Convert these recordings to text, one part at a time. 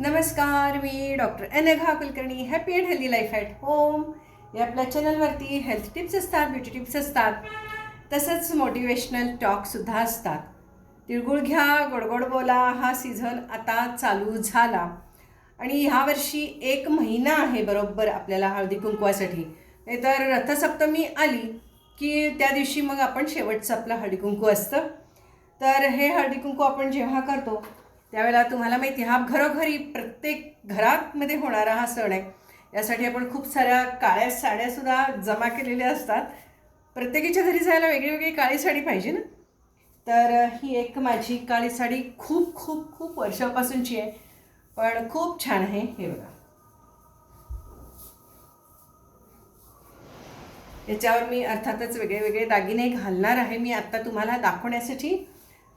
नमस्कार मी doctor Anagha Kulkarni happy and healthy life at home या आपल्या चॅनलवरती हेल्थ टिप्स असतात ब्युटी टिप्स असतात तसंच मोटिवेशनल टॉकसुद्धा असतात. तिळगुळ घ्या गोडगोड बोला हा सीझन आता चालू झाला. आणि ह्या वर्षी एक महिना आहे बरोबर आपल्याला हळदी कुंकवासाठी. तर रथसप्तमी आली की त्या दिवशी मग आपण शेवटचं आपलं हळदी कुंकू असतं. तर हे हळदी कुंकू आपण जेव्हा करतो त्यावेळेला तुम्हाला माहिती हा घरोघरी प्रत्येक घरामध्ये होणारा हा सण आहे. यासाठी आपण खूप साऱ्या काळ्या साड्यासुद्धा जमा केलेल्या असतात. प्रत्येकीच्या घरी जायला वेगळी वेगळी काळी साडी पाहिजे ना? तर ही एक माझी काळी साडी खूप खूप खूप वर्षापासूनची आहे. पण खूप छान आहे हे बघा. याच्यावर मी अर्थातच वेगळे वेगळे दागिने घालणार आहे. मी आत्ता तुम्हाला दाखवण्यासाठी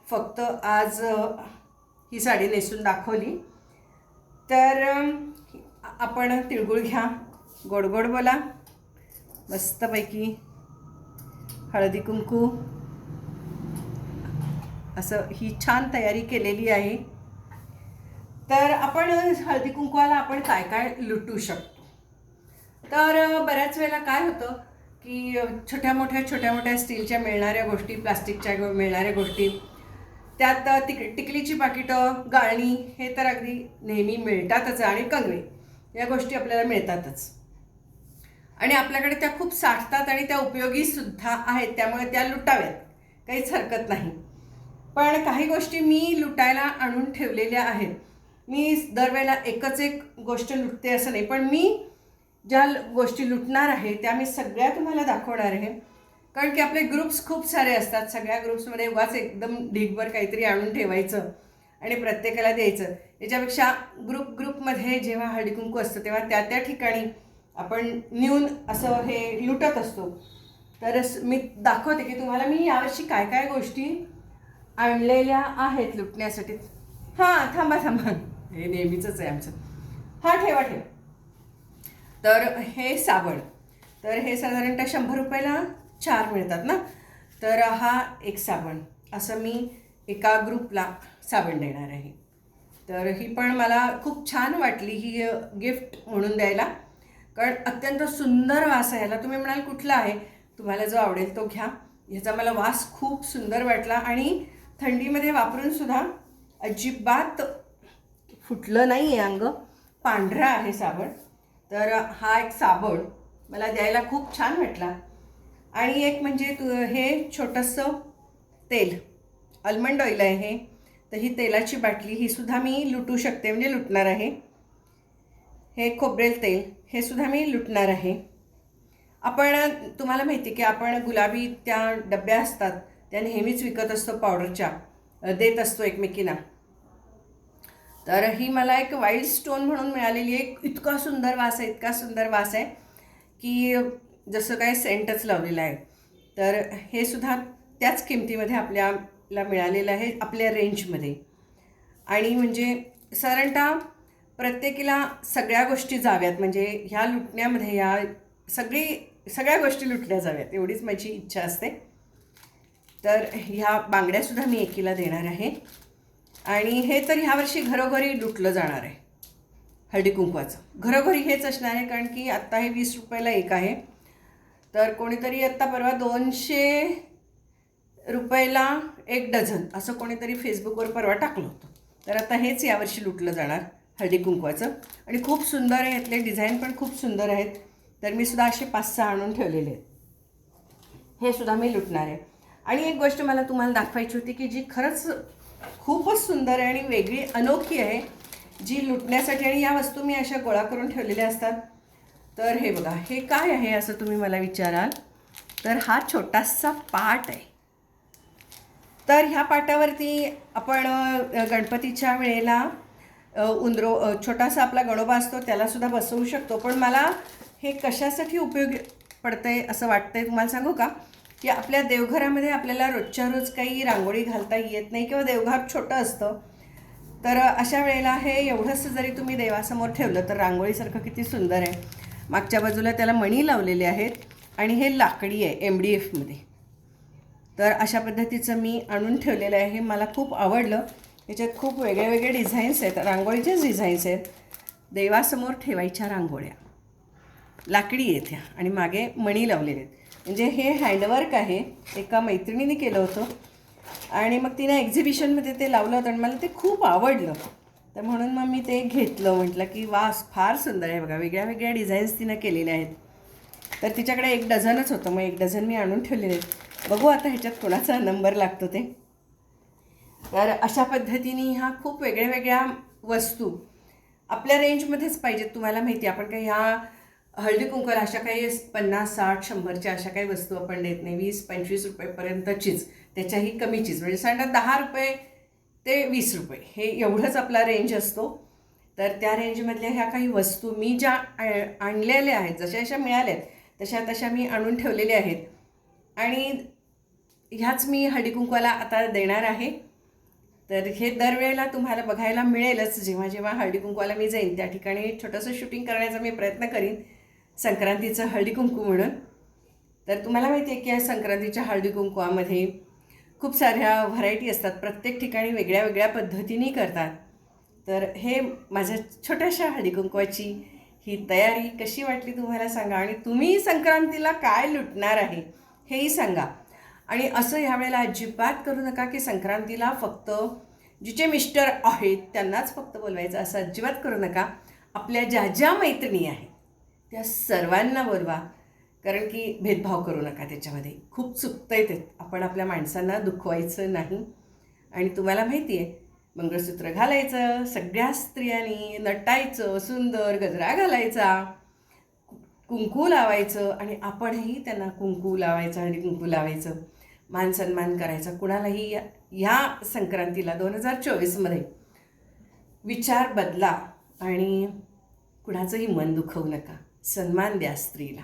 फक्त आज ही साडी नेसून दाखवली. तर आपण तिळगुळ घ्या. गोड गोड बोला. मस्तपैकी हळदी कुंकू. असं ही छान तयारी केलेली आहे. तर आपण हळदी कुंकवाला आपण काय काय लुटू शकतो? तर बऱ्याच वेळेला काय होतं की छोट्या मोठ्या छोट्या मोठ्या स्टीलच्या मिळणाऱ्या गोष्टी प्लास्टिकच्या मिळणाऱ्या गोष्टी त्यात तिक टिकलीची पाकिटं गाळणी हे तर अगदी नेहमी मिळतातच आणि कंगवे या गोष्टी आपल्याला मिळतातच. आणि आपल्याकडे त्या खूप साठतात आणि त्या उपयोगीसुद्धा आहेत त्यामुळे त्या लुटाव्यात. काहीच हरकत नाही. पण काही गोष्टी मी लुटायला आणून ठेवलेल्या आहेत. मी दरवेळेला एकच एक गोष्ट लुटते असं नाही पण मी ज्या ल- गोष्टी लुटणार आहे त्या मी सगळ्या तुम्हाला दाखवणार आहे. कारण की आपले ग्रुप्स खूप सारे असतात. सगळ्या ग्रुप्समध्ये उगाच एकदम ढीगभर काहीतरी आणून ठेवायचं आणि प्रत्येकाला द्यायचं. याच्यापेक्षा ग्रुप ग्रुपमध्ये जेव्हा हळदीकुंकू असतं तेव्हा त्या त्या ठिकाणी आपण नेऊन असं हे लुटत असतो. तर मी दाखवते की तुम्हाला मी यावर्षी काय काय गोष्टी आणलेल्या आहेत लुटण्यासाठी. हां थांबा थांबा. हे नेहमीचंच आहे आमचं. हां ठेवा ठेवा. तर हे साबण. तर हे साधारणतः शंभर रुपयाला चार मिळतात ना? तर हा एक साबण. असं मी एका ग्रुपला साबण देणार आहे. तर ही पण मला खूप छान वाटली ही गिफ्ट म्हणून द्यायला. कारण अत्यंत सुंदर वास आहे. ह्याला तुम्ही म्हणाल कुठला आहे? तुम्हाला जो आवडेल तो घ्या. ह्याचा मला वास खूप सुंदर वाटला आणि थंडीमध्ये वापरून सुद्धा अजिबात फुटलं नाही आहे अंग. पांढरा आहे साबण. तर हा एक साबण मला द्यायला खूप छान वाटला. आणि एक म्हणजे तू हे छोटंसं तेल आल्मंड ऑइल आहे हे. तर ही तेलाची बाटली ही सुद्धा मी लुटू शकते म्हणजे लुटणार आहे. हे खोबरेल तेल हे सुद्धा मी लुटणार आहे. आपण तुम्हाला माहिती की आपण गुलाबी त्या डब्या असतात त्या नेहमीच विकत असतो पावडरच्या देत असतो एकमेकींना. तर ही मला एक वाईल्ड स्टोन म्हणून मिळालेली आहे. इतका सुंदर वास आहे इतका सुंदर वास आहे की जसं काय सेंटच लावलेलं आहे. तर हे सुद्धा त्याच किमतीमध्ये आपल्याला मिळालेलं आहे आपल्या रेंजमध्ये. आणि म्हणजे साधारणतः प्रत्येकीला सगळ्या गोष्टी जाव्यात. म्हणजे ह्या लुटण्यामध्ये ह्या सगळी सगळ्या गोष्टी लुटल्या जाव्यात एवढीच माझी इच्छा असते. तर ह्या बांगड्यासुद्धा मी एकीला देणार आहे. आणि हे तर ह्यावर्षी घरोघरी लुटलं जाणार आहे. हळदी कुंकवाचं. घरोघरी हेच असणार आहे कारण की आत्ता हे वीस रुपयाला एक आहे. तर कोणीतरी आत्ता परवा दोनशे रुपयाला एक डझन असं कोणीतरी फेसबुकवर परवा टाकलं होतं. तर आता हेच यावर्षी लुटलं जाणार हळदी कुंकवाचं. आणि खूप सुंदर आहे यातले डिझाईन पण खूप सुंदर आहेत. तर मी सुद्धा असे पाच सहा आणून ठेवलेले आहेत. हे सुद्धा मी लुटणार आहे. आणि एक गोष्ट मला तुम्हाला दाखवायची होती की जी खरंच खूपच सुंदर आहे आणि वेगळी अनोखी आहे जी लुटण्यासाठी आणि या वस्तू मी अशा गोळा करून ठेवलेल्या असतात. तर हे बघा हे काय आहे असं तुम्ही मला विचाराल? तर हा छोटासा पाट आहे. तर ह्या पाटावरती आपण गणपतीच्या वेळेला उंदरो छोटासा आपला गणोबा असतो त्यालासुद्धा बसवू शकतो. पण मला हे कशासाठी उपयोगी पडतं आहे असं वाटतं आहे तुम्हाला सांगू का? की आपल्या देवघरामध्ये आपल्याला रोजच्या रोज काही रांगोळी घालता येत नाही किंवा देवघर छोटं असतं. तर अशा वेळेला हे एवढंसं जरी तुम्ही देवासमोर ठेवलं तर रांगोळीसारखं किती सुंदर आहे. मागच्या बाजूला त्याला मणी लावलेले आहेत आणि हे लाकडी आहे एम डी एफमध्ये तर अशा पद्धतीचं मी आणून ठेवलेलं आहे. हे मला खूप आवडलं. त्याच्यात खूप वेगळे वेगळे डिझाईन्स आहेत. रांगोळीचेच डिझाईन्स आहेत. देवासमोर ठेवायच्या रांगोळ्या. लाकडी आहेत ह्या आणि मागे मणी लावलेले आहेत. म्हणजे हे हँडवर्क आहे. एका मैत्रिणीने केलं होतं. आणि मग तिने एक्झिबिशनमध्ये ते लावलं होतं आणि मला ते खूप आवडलं. तर म्हणून मग मी ते घेतलं म्हटलं की वास फार सुंदर आहे बघा. वेगळ्या वेगळ्या डिझाईन्स तिनं केलेल्या आहेत. तर तिच्याकडे एक डझनच होतं. मग एक डझन मी आणून ठेवलेले आहेत. बघू आता ह्याच्यात कोणाचा नंबर लागतो ते. तर अशा पद्धतीने ह्या खूप वेगळ्या वेगळ्या वस्तू आपल्या रेंजमध्येच पाहिजेत तुम्हाला माहिती. आहे, आपण काही ह्या हळदी कुंकवाला अशा काही पन्नास साठ शंभरच्या अशा काही वस्तू आपण देत नाही. वीस पंचवीस रुपयेपर्यंतचीच त्याच्याही कमीचीच. म्हणजे साधारण दहा रुपये ते वीस रुपये. हे एवढंच आपला रेंज असतो. तर त्या रेंजमधल्या ह्या काही वस्तू मी ज्या आणलेल्या आहेत जशा जशा मिळाल्या आहेत तशा तशा मी आणून ठेवलेल्या आहेत. आणि ह्याच मी हळदीकुंकवाला आता देणार आहे. तर हे दरवेळेला तुम्हाला बघायला मिळेलच. जेव्हा जेव्हा हळदीकुंकवाला मी जाईन त्या ठिकाणी छोटंसं शूटिंग करण्याचा मी प्रयत्न करीन. संक्रांतीचं हळदीकुंकू म्हणून. तर तुम्हाला माहिती आहे की या संक्रांतीच्या हळदीकुंकवामध्ये खूप साऱ्या व्हरायटी असतात. प्रत्येक ठिकाणी वेगळ्या वेगळ्या पद्धतीने करतात. तर हे माझ्या छोट्याशा हळदीकुंकवाची ही तयारी कशी वाटली तुम्हाला सांगा आणि तुम्ही संक्रांतीला काय लुटणार आहे हेही सांगा. आणि असं ह्यावेळेला अजिबात करू नका की संक्रांतीला फक्त जिचे मिस्टर आहेत त्यांनाच फक्त बोलवायचं असं अजिबात करू नका. आपल्या ज्या ज्या मैत्रिणी आहेत त्या सर्वांना बोलवा. कारण की भेदभाव करू नका त्याच्यामध्ये. खूप चुकतंय ते. आपण आपल्या माणसांना दुखवायचं नाही. आणि तुम्हाला माहिती आहे मंगळसूत्र घालायचं सगळ्या स्त्रियांनी नटायचं सुंदर गजरा घालायचा कुंकू लावायचं आणि आपणही त्यांना कुंकू लावायचं आणि कुंकू लावायचं. मान सन्मान करायचा. कुणालाही या ह्या संक्रांतीला दोन हजार चोवीसमध्ये विचार बदला आणि कुणाचंही मन दुखवू नका. सन्मान द्या स्त्रीला.